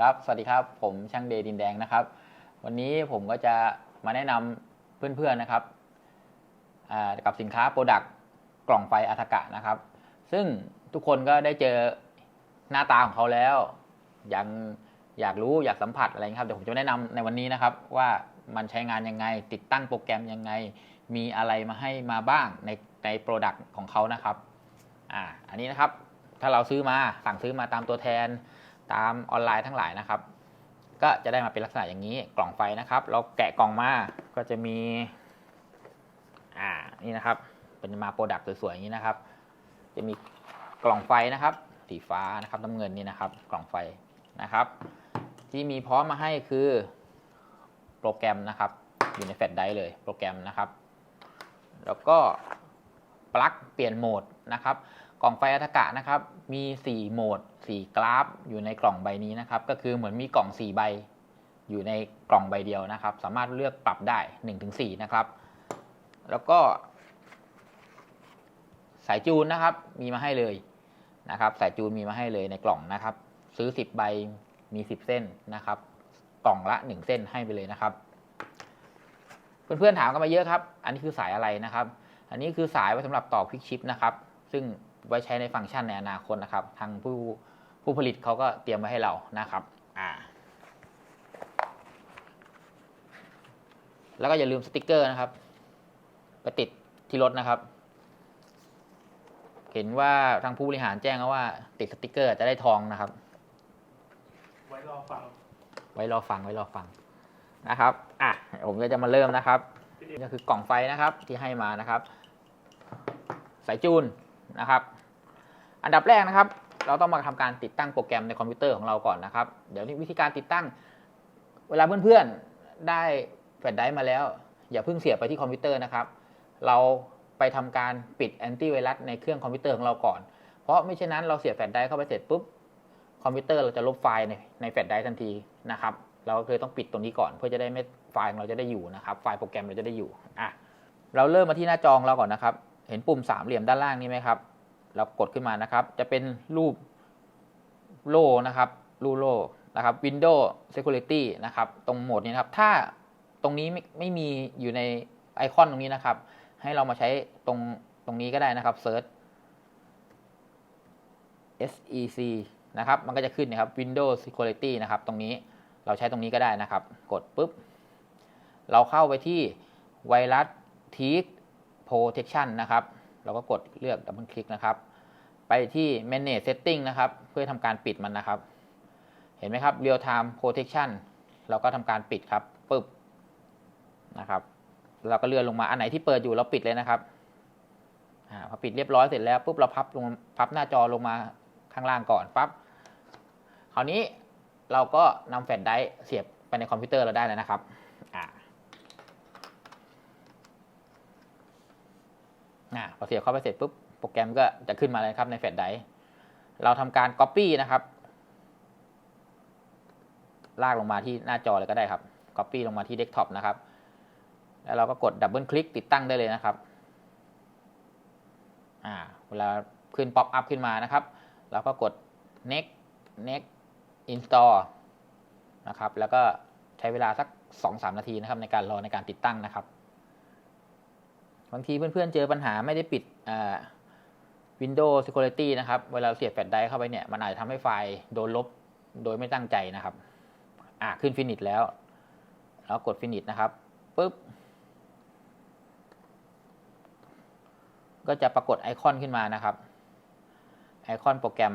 ครับ สวัสดีครับ ผมช่างเดย์ดินแดงนะครับ วันนี้ผมก็จะมาแนะนำเพื่อนๆนะครับกับสินค้าโปรดักต์กล่องไฟอัตกะนะครับ ซึ่งทุกคนก็ได้เจอหน้าตาของเขาแล้ว ยังอยากรู้อยากสัมผัสอะไรครับ เดี๋ยวผมจะแนะนำในวันนี้นะครับ ว่ามันใช้งานยังไง ติดตั้งโปรแกรมยังไง มีอะไรมาให้มาบ้างในในโปรดักต์ของเขานะครับ อ่า อันนี้นะครับ ถ้าเราซื้อมาสั่งซื้อมาตามตัวแทน ตามออนไลน์ทั้งหลายนะครับ ก็จะได้มาเป็นลักษณะอย่างนี้กล่องไฟนะครับ เราแกะกล่องมาก็จะมีอ่านี่นะครับ เป็นมาโปรดักต์สวยๆอย่างนี้นะครับ จะมีกล่องไฟนะครับสีฟ้านะครับน้ำเงินนี่นะครับ กล่องไฟนะครับ ที่มีพร้อมมาให้คือโปรแกรมนะครับ อยู่ในแฟลชไดร์เลยโปรแกรมนะครับ แล้วก็ปลั๊กเปลี่ยนโหมดนะครับ กล่องไฟอัตกะนะครับมี 4 โหมด 4 กราฟ อยู่ในกล่องใบนี้นะครับ ก็คือเหมือนมีกล่อง 4 ใบ อยู่ในกล่องใบเดียวนะครับ สามารถเลือกปรับได้ 1-4 นะครับ แล้วก็ สายจูนนะครับ มีมาให้เลยนะครับ สายจูนมีมาให้เลยในกล่องนะครับ ซื้อ 10 ใบมี 10 เส้นนะครับ กล่องละ 1 เส้นให้ไปเลยนะครับ เพื่อนๆถามกันมาเยอะครับ อันนี้คือสายอะไรนะครับ อันนี้คือสายไว้สำหรับต่อควิกชิปนะครับ ซึ่ง ไว้ใช้ในฟังก์ชันในอนาคตนะครับ ทางผู้ผู้ผลิตเขาก็เตรียมไว้ให้เรานะครับอ่าแล้วก็อย่าลืมสติกเกอร์นะครับไปติดที่รถนะครับ เห็นว่าทางผู้บริหารแจ้งมาว่า ติดสติกเกอร์จะได้ทองนะครับ ไว้รอฟัง ไว้รอฟังไว้รอฟังนะครับ อะ ผมก็จะมาเริ่มนะครับนี่ก็คือกล่องไฟนะครับที่ให้มานะครับ สายจูน นะครับ อันดับแรกนะครับ เราต้องมาทำการติดตั้งโปรแกรมในคอมพิวเตอร์ของเราก่อนนะครับ เดี๋ยวนี้วิธีการติดตั้ง เวลาเพื่อนๆได้แฟลชไดรฟ์มาแล้ว อย่าเพิ่งเสียบไปที่คอมพิวเตอร์นะครับ เราไปทำการปิดแอนตี้ไวรัสในเครื่องคอมพิวเตอร์ของเราก่อน เพราะไม่เช่นนั้นเราเสียบแฟลชไดรฟ์เข้าไปเสร็จปุ๊บคอมพิวเตอร์เราจะลบไฟล์ในในแฟลชไดรฟ์ทันทีนะครับ เราก็เลยต้องปิดตรงนี้ก่อน เพื่อจะได้ไม่ไฟล์ของเราจะได้อยู่นะครับ ไฟล์โปรแกรมเราจะได้อยู่อะเราเริ่มมาที่หน้าจอของเราก่อนนะครับ เห็นปุ่มสามเหลี่ยมด้านล่างนี้ไหมครับเรากดขึ้นมานะครับ จะเป็นรูปโล่นะครับรูโล่นะครับ Windows Security นะครับ ตรงโหมดนี้นะครับ ถ้าตรงนี้ไม่ไม่มีอยู่ในไอคอนตรงนี้นะครับ ให้เรามาใช้ตรงตรงนี้ก็ได้นะครับ Search SEC นะครับ มันก็จะขึ้นนะครับ Windows Security นะครับ ตรงนี้เราใช้ตรงนี้ก็ได้นะครับ กดปุ๊บ เราเข้าไปที่ไวรัส t i c Protection นะครับ เราก็กดเลือกดับเบิลคลิกนะครับ ไปที่ Manage Setting นะครับ เพื่อทำการปิดมันนะครับ เห็นไหมครับ Real Time Protection เราก็ทำการปิดครับปึ๊บนะครับ เราก็เลื่อนลงมาอันไหนที่เปิดอยู่เราปิดเลยนะครับอ่าพอปิดเรียบร้อยเสร็จแล้วปุ๊บเราพับลงพับหน้าจอลงมาข้างล่างก่อนปั๊บคราวนี้เราก็นำแฟลชไดร์เสียบไปในคอมพิวเตอร์เราได้แล้วนะครับ อ่าพอเสียบเข้าไปเสร็จปุ๊บโปรแกรมก็จะขึ้นมาเลยครับในแฟลชไดรฟ์เราทำการ Copy นะครับ ลากลงมาที่หน้าจอเลยก็ได้ครับ Copy ลงมาที่เดสก์ท็อปนะครับ แล้วเราก็กดดับเบิลคลิกติดตั้งได้เลยนะครับอ่าเวลาขึ้นป๊อปอัพขึ้นมานะครับ เราก็กด next next install นะครับ แล้วก็ใช้เวลาสัก 2-3 นาทีนะครับในการรอในการติดตั้งนะครับ บางทีเพื่อนๆเจอปัญหาไม่ได้ปิด Windows Security นะครับ เวลาเสียบแฟลชไดรฟ์เข้าไปเนี่ย มันอาจจะทำให้ไฟล์โดนลบโดยไม่ตั้งใจนะครับ อ่าขึ้นฟินิชแล้ว แล้วกดฟินิชนะครับปุ๊บ ก็จะปรากฏไอคอนขึ้นมานะครับ ไอคอนโปรแกรม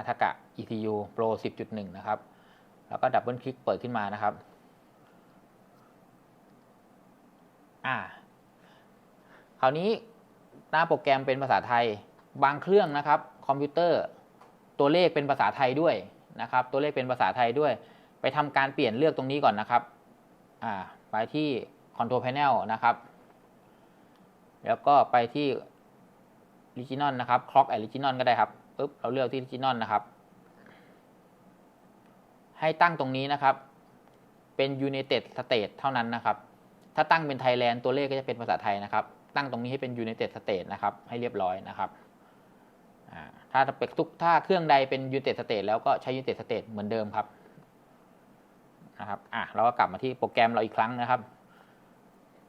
a t a k a ECU Pro 10.1 นะครับ แล้วก็ดับเบิลคลิกเปิดขึ้นมานะครับ อ่า ราวนี้หน้าโปรแกรมเป็นภาษาไทย บางเครื่องนะครับ คอมพิวเตอร์ตัวเลขเป็นภาษาไทยด้วยนะครับ ตัวเลขเป็นภาษาไทยด้วย ไปทำการเปลี่ยนเลือกตรงนี้ก่อนนะครับอ่าไปที่ Control Panel นะครับ แล้วก็ไปที่ Regional นะครับ Clock and Regional ก็ได้ครับปุ๊บเราเลือกที่ Regional นะครับ ให้ตั้งตรงนี้นะครับ เป็น United State เท่านั้นนะครับ ถ้าตั้งเป็น Thailand ตัวเลขก็จะเป็นภาษาไทยนะครับ ตั้งตรงนี้ให้เป็น United State นะครับ ให้เรียบร้อยนะครับถ้าเปคทุกถ้าเครื่องใดเป็นยูเต็ดสเตทแล้วก็ใช้ยูเต็ดสเตทเหมือนเดิมครับนะครับอะเราก็กลับมาที่โปรแกรมเราอีกครั้งนะครับ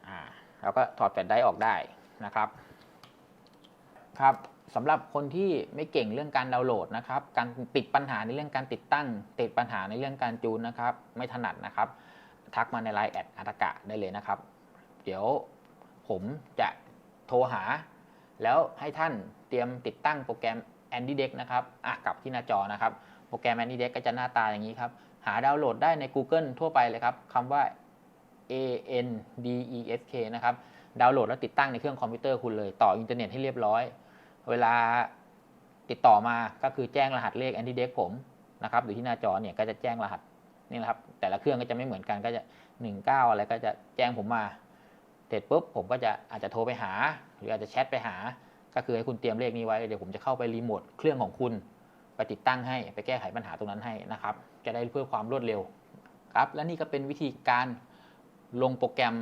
อ่าเราก็ถอดแฟลชไดร์ออกได้นะครับครับสำหรับคนที่ไม่เก่งเรื่องการดาวน์โหลดนะครับ การติดปัญหาในเรื่องการติดตั้ง ติดปัญหาในเรื่องการจูนนะครับ ไม่ถนัดนะครับ ทักมาในไลน์แอดอัตกะได้เลยนะครับ เดี๋ยว ผมจะโทรหา แล้วให้ท่านเตรียมติดตั้งโปรแกรม Andy Deck นะครับอะกลับที่หน้าจอนะครับ โปรแกรม Andy Deck ก็จะหน้าตาอย่างนี้ครับ หาดาวน์โหลดได้ใน Google ทั่วไปเลยครับคำว่า A N D E S K นะครับ ดาวน์โหลดแล้วติดตั้งในเครื่องคอมพิวเตอร์คุณเลย ต่ออินเทอร์เน็ตให้เรียบร้อย เวลาติดต่อมาก็คือแจ้งรหัสเลข Andy Deck ผมนะครับอยู่ที่หน้าจอเนี่ยก็จะแจ้งรหัสนี่นะครับ แต่ละเครื่องก็จะไม่เหมือนกันก็จะ 19 อะไรก็จะแจ้งผมมา เสร็จปุ๊บผมก็จะอาจจะโทรไปหา หรืออาจจะแชทไปหา ก็คือให้คุณเตรียมเลขนี้ไว้เดี๋ยวผมจะเข้าไปรีโมทเครื่องของคุณ ไปติดตั้งให้ไปแก้ไขปัญหาตรงนั้นให้นะครับ จะได้เพื่อความรวดเร็วครับและนี่ก็เป็นวิธีการลงโปรแกรม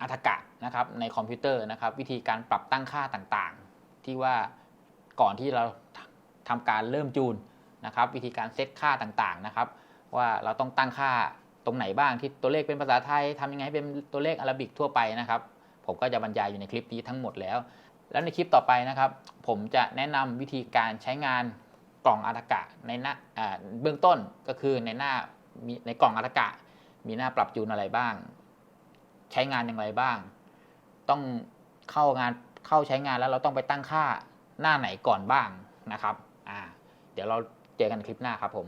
อัฐกะนะครับในคอมพิวเตอร์นะครับ วิธีการปรับตั้งค่าต่างๆ ที่ว่าก่อนที่เราทำการเริ่มจูนนะครับ วิธีการเซตค่าต่างๆนะครับ ว่าเราต้องตั้งค่า ตรงไหนบ้างที่ตัวเลขเป็นภาษาไทยทำยังไงให้เป็นตัวเลขอาราบิกทั่วไปนะครับ ผมก็จะบรรยายอยู่ในคลิปนี้ทั้งหมดแล้ว แล้วในคลิปต่อไปนะครับ ผมจะแนะนำวิธีการใช้งานกล่องอัตกะในหน้าเบื้องต้นก็คือในหน้าในกล่องอัตกะ มีหน้าปรับจูนอะไรบ้าง ใช้งานอย่างไรบ้าง ต้องเข้างานเข้าใช้งานแล้วเราต้องไปตั้งค่าหน้าไหนก่อนบ้างนะครับ อ่า เดี๋ยวเราเจอกันคลิปหน้าครับผม